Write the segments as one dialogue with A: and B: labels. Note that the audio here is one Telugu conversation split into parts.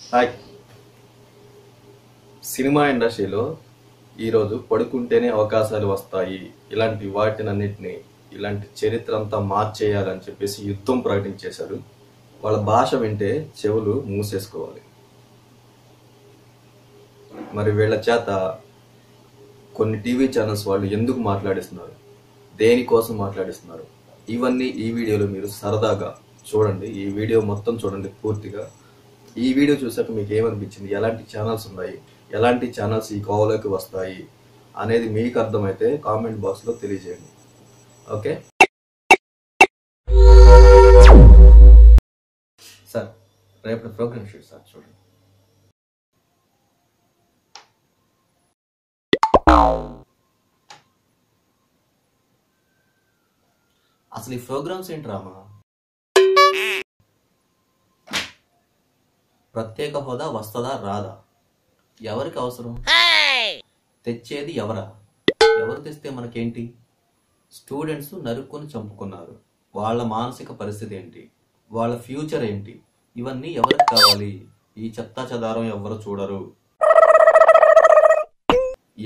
A: హాయ్. సినిమా ఇండస్ట్రీలో ఈరోజు పడుకుంటేనే అవకాశాలు వస్తాయి. ఇలాంటి వాటినన్నిటిని ఇలాంటి చరిత్ర అంతా మార్చేయాలని చెప్పేసి యుద్ధం ప్రకటించేశారు. వాళ్ళ భాష వింటే చెవులు మూసేసుకోవాలి. మరి వీళ్ళ చేత కొన్ని టీవీ ఛానల్స్ వాళ్ళు ఎందుకు మాట్లాడిస్తున్నారు? దేనికోసం మాట్లాడిస్తున్నారు? ఇవన్నీ ఈ వీడియోలో మీరు సరదాగా చూడండి. ఈ వీడియో మొత్తం చూడండి పూర్తిగా. ఈ వీడియో చూసాక మీకు ఏమనిపించింది? ఎలాంటి ఛానల్స్ ఉన్నాయి? ఎలాంటి ఛానల్స్ ఈ కోవలోకి వస్తాయి? అనేది మీకు అర్థమైతే కామెంట్ బాక్స్లో తెలియజేయండి. ఓకే సార్ రేపటి ప్రోగ్రామ్ షూట్ సార్ చూడండి. అసలు ఈ ప్రోగ్రామ్స్ ఏంటి రామా? ప్రత్యేక హోదా వస్తుందా రాదా? ఎవరికి అవసరం? తెచ్చేది ఎవరా? ఎవరు తెస్తే మనకేంటి? స్టూడెంట్స్ నరుక్కొని చంపుకున్నారు. వాళ్ళ మానసిక పరిస్థితి ఏంటి? వాళ్ళ ఫ్యూచర్ ఏంటి? ఇవన్నీ ఎవరికి కావాలి? ఈ చెత్తా చెదారం ఎవరు చూడరు.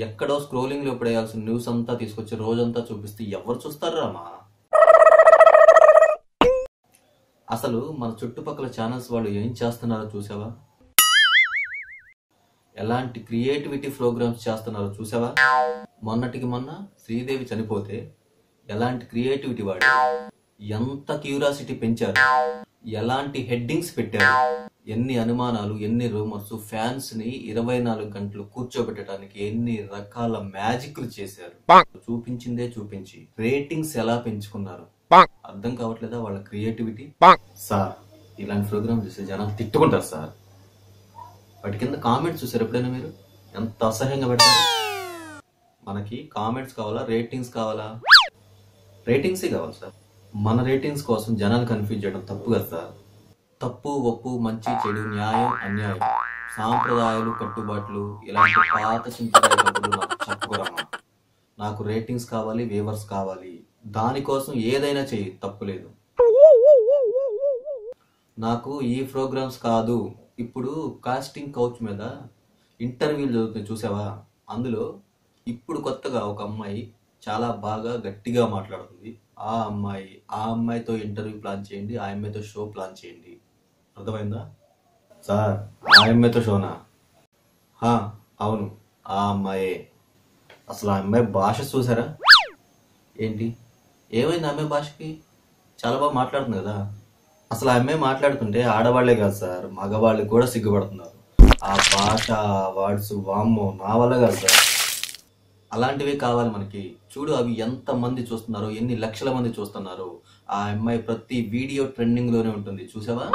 A: ఎక్కడో స్క్రోలింగ్లో పడేయాల్సిన న్యూస్ అంతా తీసుకొచ్చి రోజంతా చూపిస్తే ఎవరు చూస్తారు రామా అసలు మన చుట్టుపక్కల ఛానల్స్ వాళ్ళు ఏం చేస్తున్నారో చూసావా? ఎలాంటి క్రియేటివిటీ ప్రోగ్రామ్స్ చేస్తున్నారో చూసావా? మొన్నటికి మొన్న శ్రీదేవి చనిపోతే ఎలాంటి క్రియేటివిటీ వాడు? ఎంత క్యూరియాసిటీ పెంచారు? ఎలాంటి హెడ్డింగ్స్ పెట్టారు? ఎన్ని అనుమానాలు ఎన్ని రూమర్స్ ఫ్యాన్స్ని ఇరవై నాలుగు గంటలు కూర్చోబెట్టడానికి ఎన్ని రకాల మ్యాజిక్లు చేశారు? చూపించిందే చూపించి రేటింగ్స్ ఎలా పెంచుకున్నారు? అర్థం కావట్లేదా వాళ్ళ క్రియేటివిటీ? సార్ ఇలాంటి ప్రోగ్రామ్ చూస్తే జనాలు తిట్టుకుంటారు సార్. వాటి కింద కామెంట్స్ చూసారు ఎప్పుడైనా మీరు? ఎంత అసహ్యంగా పెడతారు. మనకి కామెంట్స్ కావాలా రేటింగ్స్ కావాలా? రేటింగ్సే కావాలి సార్. మన రేటింగ్స్ కోసం జనాలు కన్ఫ్యూజ్ చేయడం తప్పు కదా సార్. తప్పు ఒప్పు మంచి చెడు న్యాయం అన్యాయం. సాంప్రదాయాలు కట్టుబాట్లు ఇలాంటి పాత చింతకాయ కబుర్లు నాకు చెప్పుకోరమ్మా నాకు రేటింగ్స్ కావాలి వేవర్స్ కావాలి. దానికోసం ఏదైనా చెయ్యి తప్పులేదు నాకు ఈ ప్రోగ్రామ్స్ కాదు. ఇప్పుడు కాస్టింగ్ కౌచ్ మీద ఇంటర్వ్యూలు జరుగుతుంది చూసావా? అందులో ఇప్పుడు కొత్తగా ఒక అమ్మాయి చాలా బాగా గట్టిగా మాట్లాడుతుంది. ఆ అమ్మాయి ఆ అమ్మాయితో ఇంటర్వ్యూ ప్లాన్ చేయండి ఆ అమ్మాయితో షో ప్లాన్ చేయండి. అర్థమైందా? సార్ ఆ అమ్మాయితో షోనా? హా అవును ఆ అమ్మాయే. అసలు ఆ అమ్మాయి భాష చూసారా? ఏంటి? ఏమైంది అమ్మాయి భాషకి? చాలా బాగా మాట్లాడుతుంది కదా. అసలు ఆ అమ్మాయి మాట్లాడుతుంటే ఆడవాళ్ళే కాదు సార్ మగవాళ్ళు కూడా సిగ్గుపడుతున్నారు. ఆ భాష వర్డ్స్ వామ్మో నా వల్ల కాదు సార్. అలాంటివి కావాలి మనకి. చూడు అవి ఎంత మంది చూస్తున్నారో ఎన్ని లక్షల మంది చూస్తున్నారు. ఆ అమ్మాయి ప్రతి వీడియో ట్రెండింగ్లోనే ఉంటుంది. చూసావా?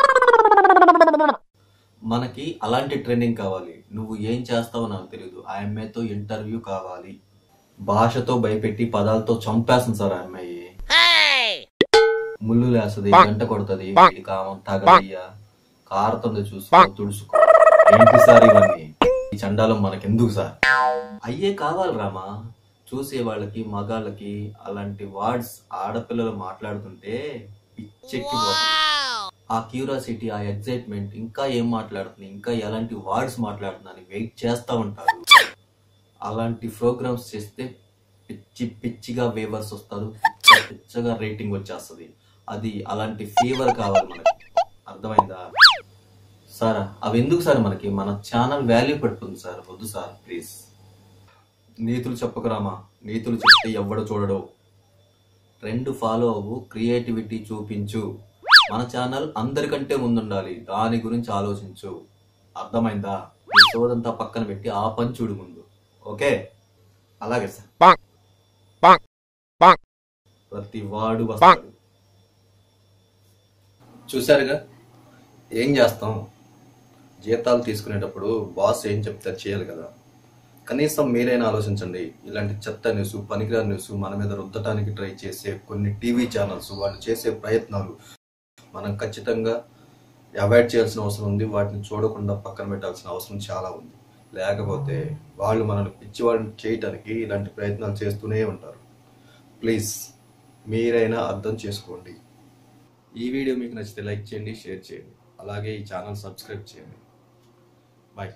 A: మనకి అలాంటి ట్రెండింగ్ కావాలి. నువ్వు ఏం చేస్తావో నాకు తెలియదు ఆ అమ్మాయితో ఇంటర్వ్యూ కావాలి. భాషతో భయపెట్టి పదాలతో చంపేస్తుంది సార్ ఆ అమ్మాయి. ముళ్ళు లేస్తుంది గంట కొడుతుంది ఇది కామం తగదయ్యా కారుతుంది చూసుకో తుడుచుకో. ఏంటి సార్ ఇవన్నీ? ఈ చండాలం మనకెందుకు సార్? అయ్యే కావాలి రామా. చూసే వాళ్ళకి మగాళ్ళకి అలాంటి వర్డ్స్ ఆడపిల్లలు మాట్లాడుతుంటే పిచ్చెక్కిపోతుంది ఆ క్యూరియాసిటీ ఆ ఎగ్జైట్మెంట్ ఇంకా ఏం మాట్లాడుతుంది ఇంకా ఎలాంటి వర్డ్స్ మాట్లాడుతుందని వెయిట్ చేస్తా ఉంటారు. అలాంటి ప్రోగ్రామ్స్ చేస్తే పిచ్చి పిచ్చిగా వేవర్స్ వస్తారు. పిచ్చ పిచ్చగా రేటింగ్ వచ్చేస్తుంది. అది అలాంటి ఫీవర్ కావాలి మనకి. అర్థమైందా? సార్ అవి ఎందుకు సార్ మనకి? మన ఛానల్ వాల్యూ పెడుతుంది సార్. వద్దు సార్ ప్లీజ్ నీతులు చెప్పకరామా నీతులు చెప్తే ఎవ్వడు చూడడు. ట్రెండ్ ఫాలో అవ్వు క్రియేటివిటీ చూపించు. మన ఛానల్ అందరికంటే ముందుండాలి. దాని గురించి ఆలోచించు. అర్థమైందా? ఈ సోదంతా పక్కన పెట్టి ఆ పని చూడు ముందు. ఓకే? అలాగే సార్. ప్రతి వాడు వస్తాడు. చూసారుగా ఏం చేస్తాం? జీతాలు తీసుకునేటప్పుడు బాస్ ఏం చెప్తే చేయాలి కదా. కనీసం మీరైనా ఆలోచించండి. ఇలాంటి చెత్త న్యూస్ పనికిరాని న్యూస్ మన మీద రుద్దటానికి ట్రై చేసే కొన్ని టీవీ ఛానల్స్ వాళ్ళు చేసే ప్రయత్నాలు మనం ఖచ్చితంగా అవాయిడ్ చేయాల్సిన అవసరం ఉంది. వాటిని చూడకుండా పక్కన పెట్టాల్సిన అవసరం చాలా ఉంది. లేకపోతే వాళ్ళు మనల్ని పిచ్చి వాళ్ళని చేయటానికి ఇలాంటి ప్రయత్నాలు చేస్తూనే ఉంటారు. ప్లీజ్ మీరైనా అర్థం చేసుకోండి. ఈ వీడియో మీకు నచ్చితే లైక్ చేయండి షేర్ చేయండి. అలాగే ఈ ఛానల్ సబ్స్క్రైబ్ చేయండి. బాయ్